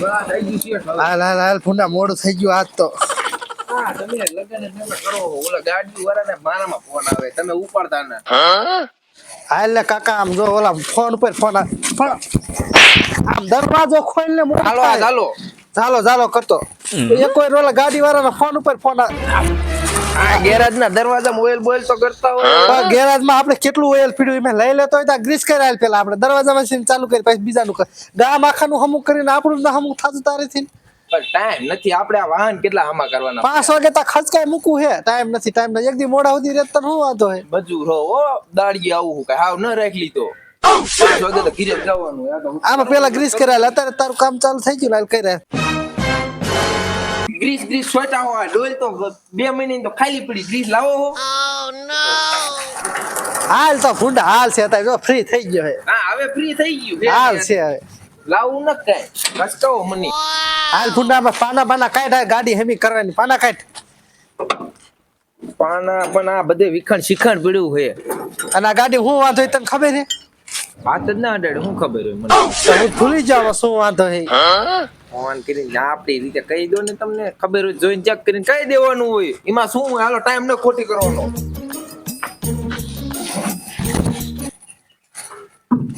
હાલ હાલ હાલ ફૂંડા મોડું થઈ ગયું આજ તો. તમે લગન કરો. ઓલા ગાડી વાળાને મારામાં ફોન આવે. તમે ઉપાડતા ના. હાલ કાકા આમ જો ઓલા ફોન ઉપર ફોન આવે આમ દરવાજો ખોલીને હાલો આ ચાલો ચાલો ચાલો કરતો. એક કોઈ ઓલા ગાડી વાળાના ફોન ઉપર ફોન આ- આ ગેરેજ ના દરવાજા ઓઇલ બોઇલ તો કરતા હોય. આ ગેરાજમાં આપણે કેટલું ઓઇલ પીડ્યું એમાં? લઈ લેતો હોય તો ગ્રીસ કરાયેલ પેલા આપણે. દરવાજા મશીન ચાલુ કરી પછી બીજાનું કર. ગામ આખાનું હમુક કરીને આપણું ના હમુક થતું તારેથી પણ ટાઈમ નથી. આપણે આ વાહન કેટલા આમાં કરવાના? પાંચ વાગે તો ખચકાય મૂકવું હે. ટાઈમ નથી ટાઈમ નથી. એક દી મોડા સુધી રહેતા શું વાંધો હે. મજૂર હો. ઓ દાડીએ આવું હું કઈ. હાવ ન રાખ લીધો પાંચ વાગે તો ઘીરે જવાનું. આ તો હું- આમાં પેલા ગ્રીસ કરાયેલા અત્યારે તારું કામ ચાલુ થઈ ગયું લાલ કરી ગ્રીસ ગ્રીસ સોટા હોય ડોલ તો બે મહિને તો ખાલી પડી ગ્રીસ લાવો હો. હાલ તો ફૂંડા હાલ છે અત્યારે જો ફ્રી થઈ ગયો હે હા હવે ફ્રી થઈ ગયું હાલ છે હવે. લાવવું ન કઈ. કચકાવો મને. હાલ ફૂંડામાં પાના પાના કાઢ ગાડી હેમી કરવાની. પાના કાઢ. પાના પણ આ બધે વિખણ શિખણ પડ્યું છે. અને આ ગાડી હું વાંધો હે તને ખબર હે વાત જ ના અડાડે શું ખબર હોય મને? તો હું ભૂલી જાવ શું વાંધો હે ફોન કરીને આપણી રીતે કહી દો ને તમને ખબર હોય, જોઈને ચેક કરીને કહી દેવાનું હોય. એમાં શું હોય? હાલો ટાઈમ ન ખોટી કરવાનો.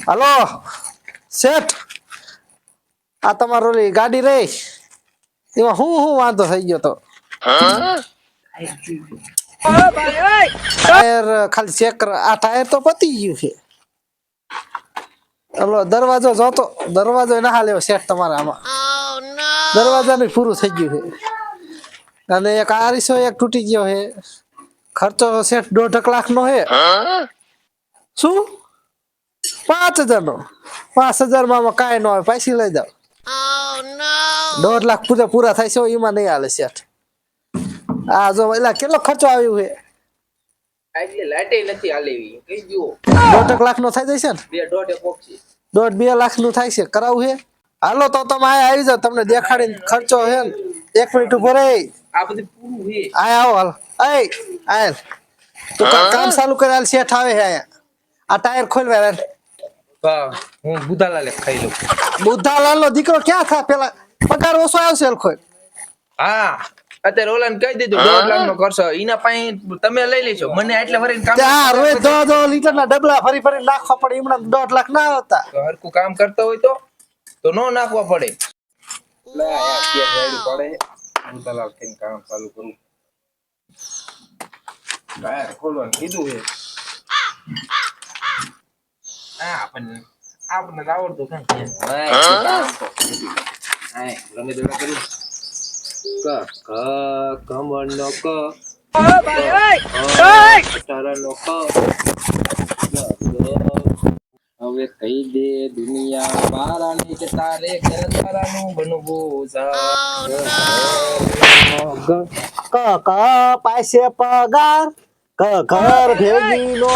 હાલો, શેઠ, આ તમારો ગાડી રે. એમાં હું હું વાંધો થઈ ગયો તો? ટાયર ખાલી ચેક કર, આ ટાયર તો પતી ગયું છે. હલો, દરવાજો જોતો, દરવાજો ના હાલ્યો શેઠ તમારા આમાં. દરવાજાનું પૂરું થઈ ગયું છે. અને એક આરીસો એક તૂટી ગયો છે. ખર્ચો સેઠ દોઢ લાખ નો છે. શું? પાંચ હજાર નો પાંચ હજારમાં કાંઈ ન આવે પૈસી લઈ જાઓ. દોઢ લાખ પૂરા પૂરા થાય છે એમાં નહીં હાલે શેઠ. આ જો એટલે કેટલો ખર્ચો આવ્યો છે? દોઢ લાખ નો થાય જશે ને? દોઢ બે લાખનું થાય છે. કરાવું છે? હાલો તો તમે આયા આવી જાઓ તમને દેખાડીને ખર્ચો હે ને. એક મિનિટ ઊભો રે આ બધું પૂરું હે આયા આવો હાલ. આય આયલ તું કામ ચાલુ કરે હાલ શેઠ આવે હે આયા. આ ટાયર ખોલવા રે હા હું બુધાલાલે ખાઈ લઉં. બુદ્ધાલાલ નો દીકરો ક્યાં થા? પેલા પગાર ઓછો આવશે ખોલ હા અત્યારે ઓલાને કહી દીધું દોઢ લાખ નો કરશો એના પાસે તમે લઈ લેજો. મને એટલે ફરી કામ ત્યાં રોજ દો દો લીટર ના ડબલા ફરી ફરી નાખવા પડે. એમના દોઢ લાખ ના આવતા. હરકું કામ કરતો હોય તો? તો નો નાખવા પડે કેમ થઈને ચાલુ કરું ટાયર ખોલવાનું કીધું છે આપણને તો આવડતું કઈ છે. ભાઈ, કામ તો. રમે દોડા કર્યું. ક, ક, કમળનો ક. અક્ષરનો ક. હવે કહી દે દુનિયા બારાની કે તારે કરતારાનું બનવું છે. ક ક પાસે પગાર ક ઘર ભેગી નો.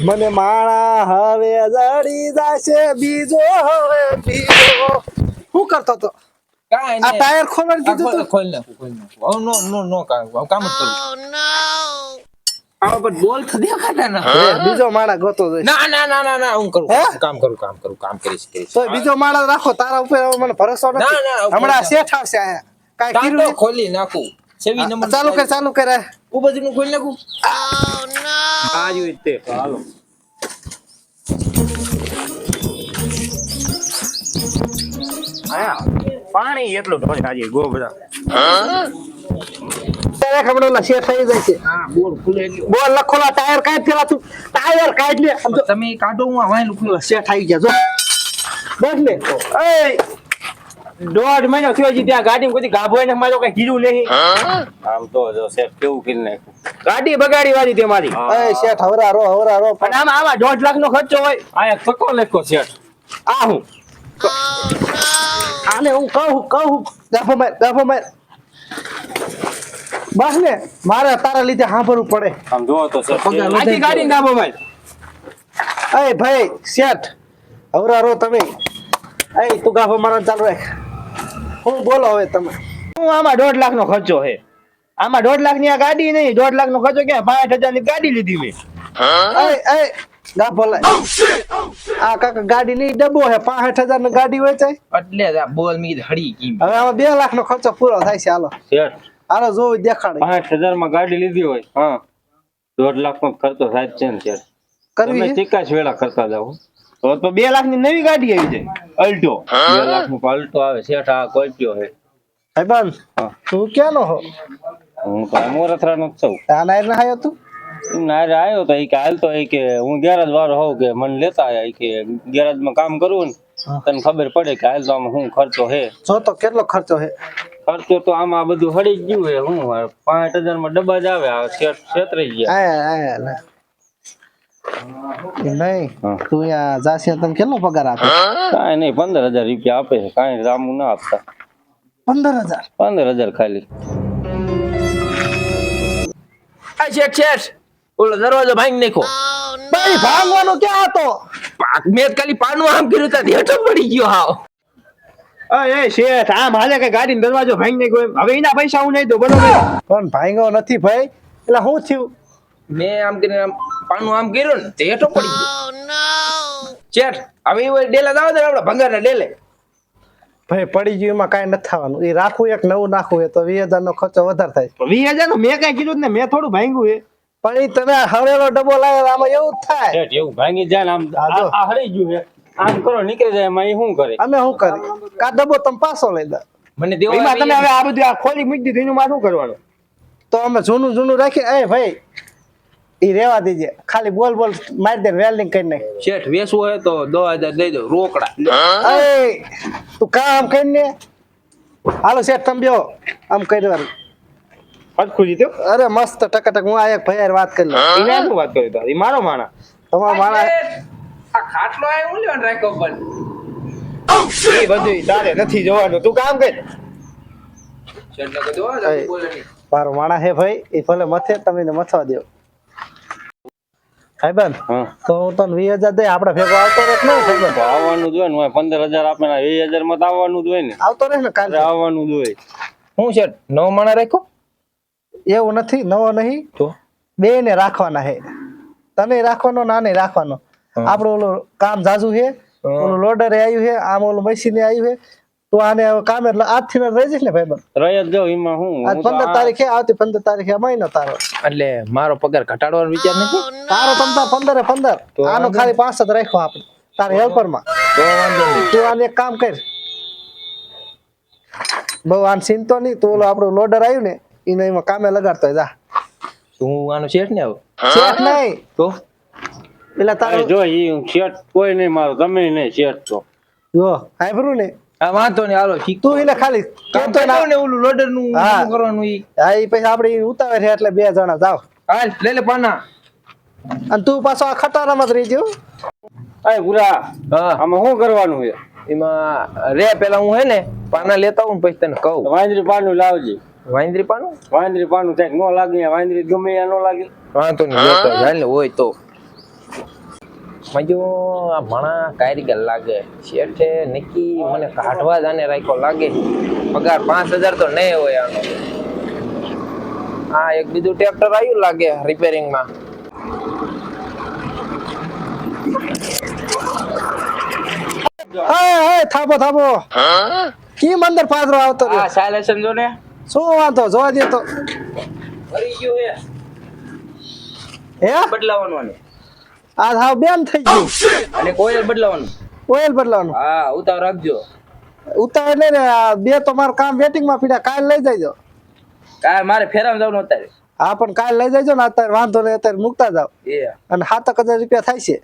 મને માણા હવે જડી જાશે બીજો હવે બીજો શું કરતો તો કાંઈ આ નહીં. ટાયર ખોલવાનું આ કીધું ખોલ- ખોલ નાખું, ખોલ નાખું. નો નો નો કામ કામ જ કરું આવા પર બોલ તો દેખાતા ના બીજો માળા ગોતો ના ના ના ના ના હું કરું હે? કામ કરું કામ કરું કામ કરીશ કરીશ. તો બીજો માળા રાખો તારા ઉપર મને ભરોસો નથી. ના, હમણાં શેઠ આવશે આયા કાઈ કામ ખોલી નાખું. સેવી નંબર ચાલુ કર ચાલુ કર આ. ઉપરથી નું ખોલી નાખું. આ જ હોય તે હાલો. આયા પાણી એટલું ઢોળે આજે ગો બધા. ખબર ઓલા શેઠ થઈ જાય છે. બોલ ખુલે એટલું. બોલ લખોલા ટાયર કાઢ પેલા તું. ટાયર કાઢ લે. તમે કાઢો હું આ વાયલું ખુલે શેઠ ગયા જો. બેઠ લે. એય, દોઢ મહિનો થયો છે ત્યાં ગાડી કોઈ ગાભો ને મારો કઈ કીધું નહીં. આમ તો જો શેઠ કેવું કરી નાખ્યું. ગાડી બગાડી વાળી તે મારી. એ શેઠ હવરા રો હવરા રો અને આમાં આમાં દોઢ લાખ નો ખર્ચો હોય. આ એક થકો લેખો શેઠ. આ હું. આને હું કહું કહું. દાફો માર દાફો માર. બસ ને મારે તારા લીધે સાંભળવું પડે. આમ જોવો તો આખી ગાડી મારી ભાઈ શેઠ હવરા રો તમે. એ તું ગાફો મારા ચાલુ રાખ. હું બોલો હવે તમે. હું આમાં દોઢ લાખ નો ખર્ચો હે. આમાં દોઢ લાખની આ ગાડી નહીં દોઢ લાખ નો ખર્ચો ક્યાં? પાંચ હજારની ગાડી લીધી મેં. આ કાકા ગાડી લઈ ડબ્બો હે પાંસઠ હજારની ગાડી વેચાય. એટલે બોલ મી હડી હળી હવે આમાં બે લાખ નો ખર્ચો પૂરો થાય છે હાલો. શેઠ હાલો જો દેખાડે. પાંચ હજારમાં ગાડી લીધી હોય હા. દોઢ લાખ નો ખર્ચો થાય છે ને ત્યારે. કરવી ચિકાશ વેળા કરતા જાવ તો તો બે લાખની નવી ગાડી આવી જાય અલ્ટો. બે લાખનું અલ્ટો આવે શેઠ આ કોલ્ટ્યો છે સાહેબાન તું ક્યાંનો હો? હું તો મોરથરા નો જ છું. આ નાયર ના આયો તું? નાયર આવ્યો તો એ કે હાલ તો એ કે હું ગેરેજ વાળો હોઉં કે મને લેતા આવ્યા કે ગેરેજમાં કામ કરવું ને. તને ખબર પડે કે હાલ તો આમાં શું ખર્ચો હે? જો તો કેટલો ખર્ચો હે? ખર્ચો તો આમાં બધું હળી જ ગયું હે હું પાંચ હજારમાં ડબ્બા જ આવે આ છેતરાઈ ગયા. આયા આયા નહીં તું અહીંયા જાશે તને કેટલો પગાર આપે? કાંઈ નહીં પંદર હજાર રૂપિયા આપે છે કાંઈ રામું ના આપતા. પંદર હજાર? પંદર હજાર ખાલી. આ શેઠ શેઠ ઓલો દરવાજો ભાંગી નાખો ભાઈ ભાગવાનો ક્યાં હતો? મેં ખાલી પાનું આમ કર્યું તા હેઠો પડી ગયો હાવ. એ શેઠ આ હાલે કે ગાડી દરવાજો ભાંગી નાખ્યો એમ. હવે એના પૈસા હું નહીં દઉં બરોબર? પણ ભાંગો નથી ભાઈ. એટલે શું થયું? મેં આમ કરીને આમ પાનું આમ કર્યું ને તે હેઠો પડી ગયો. શેઠ હવે એ ડેલા દાવ દે આપડે ભંગાર ડેલે. ભાઈ પડી ગયું એમાં કાંઈ નથી થવાનું. એ રાખવું એક નવું નાખવું એ તો વીસ હજાર નો ખર્ચો વધારે થાય. વીસ હજારનું મેં કઈ કીધું ને મેં થોડું ભાંગ્યું એ. પણ એ તમે હરેલો ડબ્બો લાવ્યો આમાં એવું થાય. શેઠ એવું ભાંગી જાય આમ હા, જો. આ- આ હળી ગયું હે. આમ કરો નીકળી જાય એમાં એ શું કરે? અમે શું કરી કા ડબ્બો તમે પાછો લઈ દો મને એમાં તમે હવે આ બધું આ ખોલી મૂકી દીધું એનું મારું કરવાનું? તો અમે જૂનું જૂનું રાખી એ ભાઈ એ રેવા દેજે. ખાલી બોલ બોલ મારી દે વેલ્ડિંગ કરી નાખ શેઠ વેસવું હોય તો દો હજાર દઈ દો રોકડા. એ તું કામ કરીને? હાલો શેઠ તમે બેહો. આમ કરી દેવાનું જીત્યો અરે મસ્ત ટકા ટક હું આ એક ભાઈ વાત કરી લઉં. વાત કરી તો? મારો માણા. તમારો માણા આ ખાટલો આય હું લેવાનું રાખ્યો પણ એ બધું તારે નથી જોવાનું. તું કામ કર. ને મારો માણા હે ભાઈ એ ભલે મથે તમે એને મથવા દો બંધ તો હું તને વીસ હજાર દઈ આપડે ભેગો આવતો રહે ને આવવાનું જોઈએ ને પંદર હજાર આપે ને વીસ હજારમાં આવવાનું જોઈએ ને. આવતો રહે ને કાલે. આવવાનું જોઈએ હું છે નવ માણા રાખો એવું નથી નવો નહીં. તો? બે ને રાખવાના હે. તને રાખવાનો નાને રાખવાનો. હા. આપણું ઓલું કામ જાજુ છે ઓલો લોડર આવ્યું છે આમ ઓલું મશીન આવ્યું છે. તો આને હવે કામ એટલે આજથી રહી જઈશ ને ભાઈ રહી જ એમાં હું? આજ પંદર તારીખે આવતી પંદર તારીખે મહિનો તારો. એટલે મારો પગાર ઘટાડવાનો વિચાર નથી? તારો તમ તાર પંદરે પંદર. આનો ખાલી પાંચ જ રાખ્યો આપણે તારે હેલ્પરમાં તો આને એક કામ કર. બહુ આને ચિંતો નહીં તું ઓલો આપણું લોડર આવ્યું ને એને એમાં કામે લગાડતો જા. તું આનો શેઠ ને આવું. શેઠ નહીં. તો? એટલે તારે જો ઈ શેઠ કોઈ નહીં મારો તમે નહીં શેઠ તો. જો હાઈબરું ને? હા વાંધો નહીં હાલો તું એને ખાલી કામ તો ના ને ઓલું લોડરનું. કરવાનું ઈ? હા ઈ પછી આપણે ઉતાવે છે એટલે બે જણા જાવ હાલ લે લે પાના. અને તું પાછો આ ખટારામાં જ રહી ગયો? અરે પૂરા હા. આમાં શું કરવાનું છે? એમાં રે પેલા હું હે ને પાના લેતા હું પછી તને કહું. વાંદરી પાનું લાવજે. વાંદરી પાનું? વાંદરી પાનું થાય ન લાગે વાંદરી ગમે ન લાગે. વાંધો નહીં લેતો હાલ હોય તો. મજો આ ભણા કારીગર લાગે. શેઠે નક્કી મને કાઢવા જાને રાખ્યો લાગે. પગાર પાંચ હજાર તો નહીં હોય આનો. હા એક બીજું ટ્રેક્ટર આવ્યું લાગે રિપેરિંગમાં. હા હા થાપો થાપો. કેમ અંદર પાદરો આવતો હા આ સાયલેશન જો ને શું વાંધો? જોવા દે તો. ભરી ગયો હે. હે? બદલાવાનું આ હાવ બેન થઈ ગયું. અને કોયલ બદલાવાનું. કોયલ બદલાવાનું. હા ઉતાવળ રાખજો. ઉતાવળ નહીં ને આ બે તો મારા કામ વેટિંગમાં પીડા કાલ લઈ જજો. કાલ મારે ફેરામાં જવાનું અત્યારે. હા પણ કાલ લઈ જજો ને અત્યારે વાંધો નહીં અત્યારે મૂકતા જાવ એ. અને સાતક હજાર રૂપિયા થાય છે.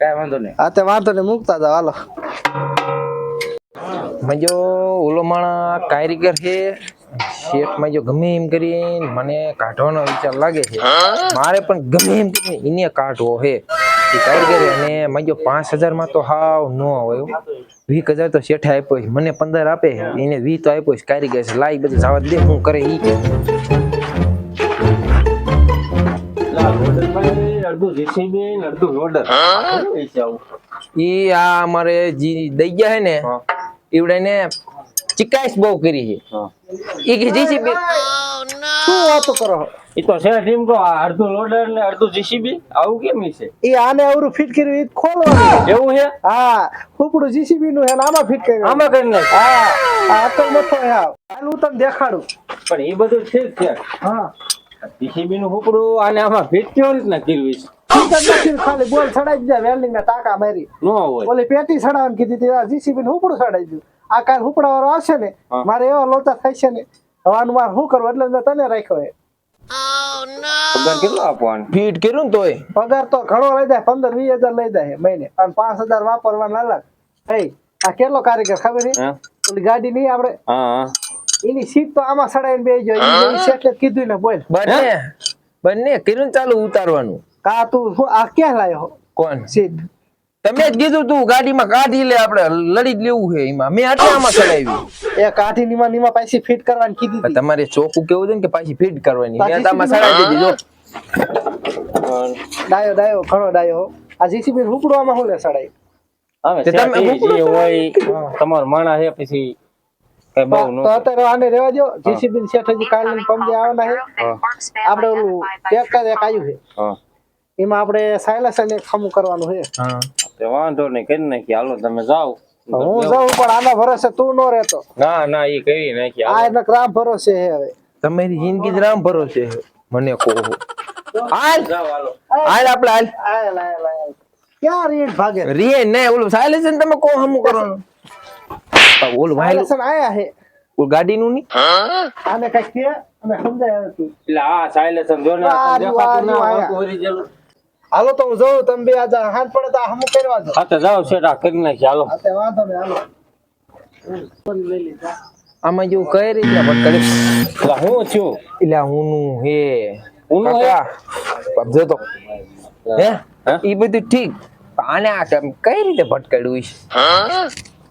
કાંઈ વાંધો નહીં. હા તે વાંધો નહીં મૂકતા જાવ હાલો. મજો ઓલો માણા કારીગર છે. શેઠ જો ગમે એમ કરીને મને કાઢવાનો વિચાર લાગે છે. મારે પણ ગમે એમ કરીને એને કાઢવો છે. એ કારીગર અને મજો પાંચ હજારમાં તો હાવ ન હોય વીસ હજાર તો શેઠે આપ્યો છે. મને પંદર આપે એને વી તો આપ્યો છે. કારીગર છે. લાઈ બધું જવા દે હું કરે ઈ. કે અડધું જેસીબી અડધું લોડર પૈસા આ અમારે જી દઈ ગયા હે ને હા. ચિકાઈશ બહુ કરી છે. હા. ઈ કે જીસીબી શું વાતો કરો? એ તો છે ટીમ કો અડધું લોડર ને અડધું જીસીબી આવું કેમ છે? એ આને અવરું ફિટ કર્યું એ ખોલવાનું. એવું છે? હા ફૂપડું જીસીબી નું હે ને આમાં ફિટ કર્યું. આમાં કરી નાખ હા આ તો મથો છે હાલ હું તમને દેખાડું. પણ એ બધું ઠીક છે. હા. જીસીબી નું ફૂપડું આને આમાં ફીટ કેવી રીતના કર્યું છે? ખાલી બોલ ચડાઈ દીધા વેલ્ડિંગ ના ટાંકા મારી. ન હોય. ઓલી પેટી ચડાવવાની કીધી હતી જીસીબી નું ઉપડું ચડાઈ દીધું આ કાલ હુપડા વાળો આવશે ને મારે એવા લોચા થાય છે ને હવાનું મારે શું કરવું એટલે મેં તને રાખ્યો એ. પગાર કેટલો આપવાનો? ફીટ કર્યું તોય. પગાર તો ઘણો લઈ જાય પંદર વીસ હજાર લઈ જાય મહિને. અને પાંચ હજાર વાપરવાના અલગ ભાઈ આ કેટલો કારીગર ખબર છે? ઓલી ગાડી નહીં આપણે? હા હા. એની સીટ તો આમાં સડાઈને બેસી જાય કીધું ને બોલ. બંને બંને કર્યું ને ચાલુ ઉતારવાનું. કા તું શું આ ક્યાં લાયો? કોણ? સીટ. તમે જ કીધું તું ગાડીમાં કાઢી લે આપણે લડી જ લેવું છે એમાં. મેં આટલામાં ચડાવી એ કાઠી નીમાં નીમાં પાછી ફિટ કરવાની કીધી હતી તમારે ચોખ્ખું કેવું છે ને કે પાછી ફિટ કરવાની? મેં આમાં ચડાવી દીધી જો. ડાયો ડાયો ઘણો ડાયો. આ જીસીબી રૂકડવામાં હોલે ચડાઈ હવે તમે જે હોય તમારો માણસ છે પછી કઈ બહુ ન તો અત્યારે આને રેવા દો જીસીબી શેઠ હજી કાલ ને પમદે આવવાના છે. આપણે ઓલું એક આવ્યું છે. એમાં આપણે સાયલસ અને ખમું કરવાનું છે. હા. તે વાંધો નહીં કરી નાખી હાલો તમે જાઓ. હું જાઉં પણ આના ભરોસે તું ન રહેતો. ના ના એ કરી નાખી આ હાલો. રામ ભરોસે છે હવે. તમારી જિંદગી જ રામ ભરોસે છે મને કહો. હાલ. હાલ. આપણે હાલ. આય લાય લાય ક્યાં રીત ભાગે? રીએ ને ઓલું સાયલેશન તમે કહો હમું કરો ઓલું વાયલ સાયલસ આયા છે ગાડી ગાડીનું ની? આને કઈ કે અને સમજાય તું. એટલે આ સાયલેશન જો ને દેખાતું ના રહ્યું, હોય તો original. હાલો તો હું જઉં તમે બે આજે હાથ પડે તો હમ કરવા દો હા તો જાઓ આ કરી નાખી હાલો. હા તો વાંધો નહીં હાલો. આમાં જેવું કઈ રીતે ભટકડે એટલે હું છું. એટલે હુંનું હે. ઊનું હે? કાકા તો. હે? એ બધું ઠીક. આને આ કેમ કઈ રીતે ભટકાડ્યું છે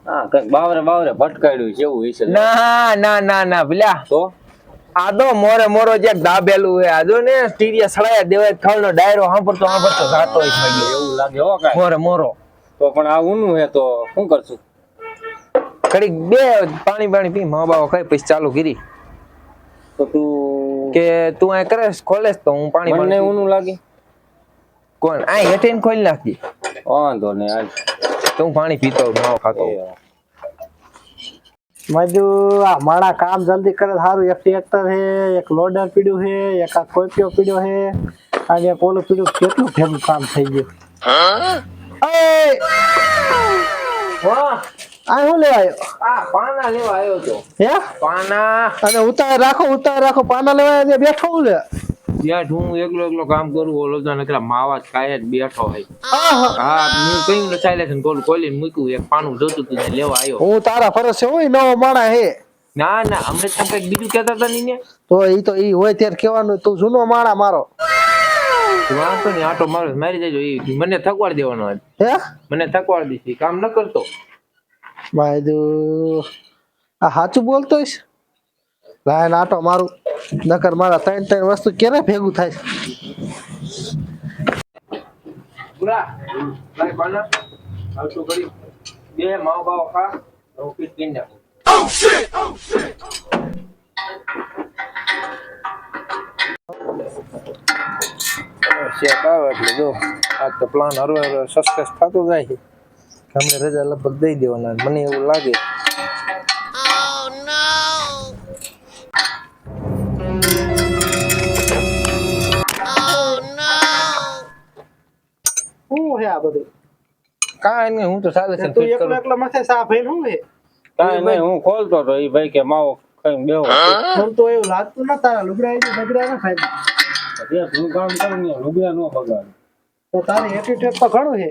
હા બાવરે બાવરે ભટકાડ્યું છે એવું હશે. ના ના ના ના પેલા તો? આ તો મોરે મોરો જે દાબેલું હે આજો ને સ્ટીરિયા સળાયા દેવાય ખાવનો ડાયરો સાંભળતો સાંભળતો જાતો હોય છે. એવું લાગે હો કાય મોરે મોરો. તો પણ આ ઊનું હે તો શું કરશું? ઘડીક બે પાણી પાણી પી મા બાવા કઈ પછી ચાલુ કરી. તો તું કે તું આ કરે ખોલેસ તો હું પાણી મને. ઊનું લાગે? કોણ? આ હેઠે ખોલી નાખી વાંધો આજ તો હું પાણી પીતો માવો ખાતો આ માણા કામ જલ્દી કરે સારું એક ટ્રેક્ટર હે એક લોડર પીડ્યું હે એક આ કોપીઓ પીડ્યો હે. અને એક ઓલું પીડ્યું કેટલું ભેગું કામ થઈ ગયું. ઓય! વાહ! આ શું લેવા આવ્યો આ પાના લેવા આવ્યો તો. હે? પાના. અને ઉતાર રાખો ઉતાર રાખો પાના લેવા બેઠો હું લે. જ્યાં હું એકલો એકલો કામ કરું ઓલો તો નકરા માવા ખાય જ બેઠો હોય. હા હું કયું ને સાયલેશન કોલ ખોલીને મૂક્યું એક પાનું જોતું તું લેવા આવ્યો. હું તારા ફરસે હોય નવો માણા હે. ના ના અમને તમે કંઈક બીજું કહેતા હતા નહીં ને તો ઈ તો ઈ હોય ત્યારે કહેવાનું તું જૂનો માણા મારો. વાંધો નહીં આટો મારો મારી દેજો ઈ મને થકવાડ દેવાનો હે? મને થકવાડ દીધી કામ ન કરતો. બાયદુ આ સાચું બોલતો હશે લાય ને આટો મારું. નકર મારા ત્રણ ત્રણ વસ્તુ ક્યારે ભેગું થાય? પૂરા. લાય પાના. આવતું કરી બે માવ બાવ ખા. હું પીટ કરી નાખું. શેક આવે એટલે જો આ તો પ્લાન હરવે હરવે સક્સેસ થતો જાય છે. અમને રજા લગભગ દઈ દેવાના મને એવું લાગે શું હે આ બધું? કાંઈ નહીં હું તો સારું છે તું એકલો એકલો માથે સાફ હે શું હે કાંઈ નહીં હું ખોલતો તો એ ભાઈ કે માવો કઈ બેવો મને તો એવું લાગતું ન તારા લુગડા એ બગડ્યા ના જે તું કામ કરું ને લુગડા નો બગાડ. તો તારી એટીટ્યુડ તો ઘણું હે?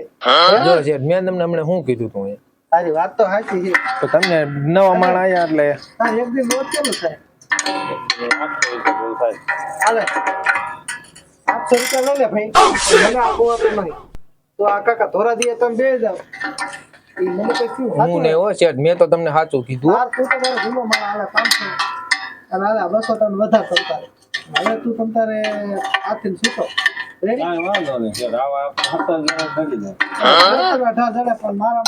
જો છે મેં તમને હમણાં શું કીધું તું એ? તારી વાત તો સાચી છે. તો તમને નવા માણ આયા એટલે. તારી એક દી મોત કેમ થાય? હાલે. આઠસો રૂપિયા લઈ લે ભાઈ. મને આપો આપે નહીં. તો આ કાકા ધોરા દીએ તમે બે જાવ ઈ મને કઈ શું હું ને હો શેઠ મેં તો તમને સાચું કીધું. તાર તું તો મારો ગુનો મારા હાલે પાંચસો અને હાલે બસો ટન વધારે કરતા હવે તું તમ તારે આથી છૂટો મારા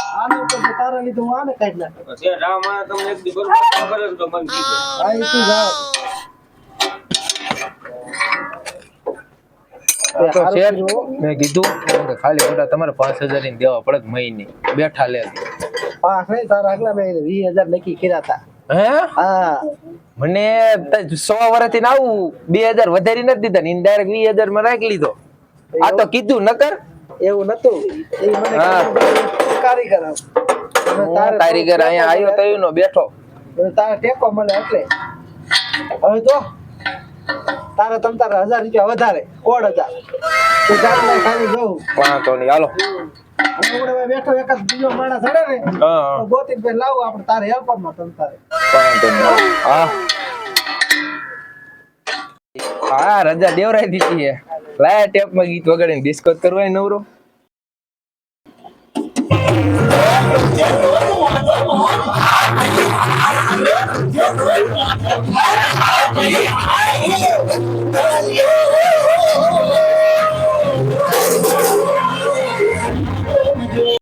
તો શેઠ મેં કીધું કે ખાલી ખોટા તમારે પાંચ હજારની દેવા પડે મહિને. બેઠા લે પાંચ નહીં તારા આગલા મેં વીસ હજાર નક્કી કર્યા હતા. મને સો વર્ષથી થી આવું બે હજાર વધારી નથી દીધા ને ડાયરેક્ટ વીસ હજારમાં રાખી લીધો. આ તો કીધું નકર? એવું નતું? એ મને કારીગર કારીગર અહીંયા આવ્યો તો નો બેઠો. તારે ટેકો મળે એટલે. હવે તો તારે તમ તારા હજાર રૂપિયા વધારે કોડ હજાર. તો ચાલ ખાલી જવું વાંધો નહીં હાલો. બેઠો એક જ બીજો માણસ હડે ને આપણે તારે હેલ્પરમાં તમ તારે. વાંધો નહીં હા. હા રજા દેવરાઈ દીધી છે. લાયા ટેપમાં ગીત વગાડીને ડિસ્કો કરવાય નવરો નવરો? i'm happy i'm happy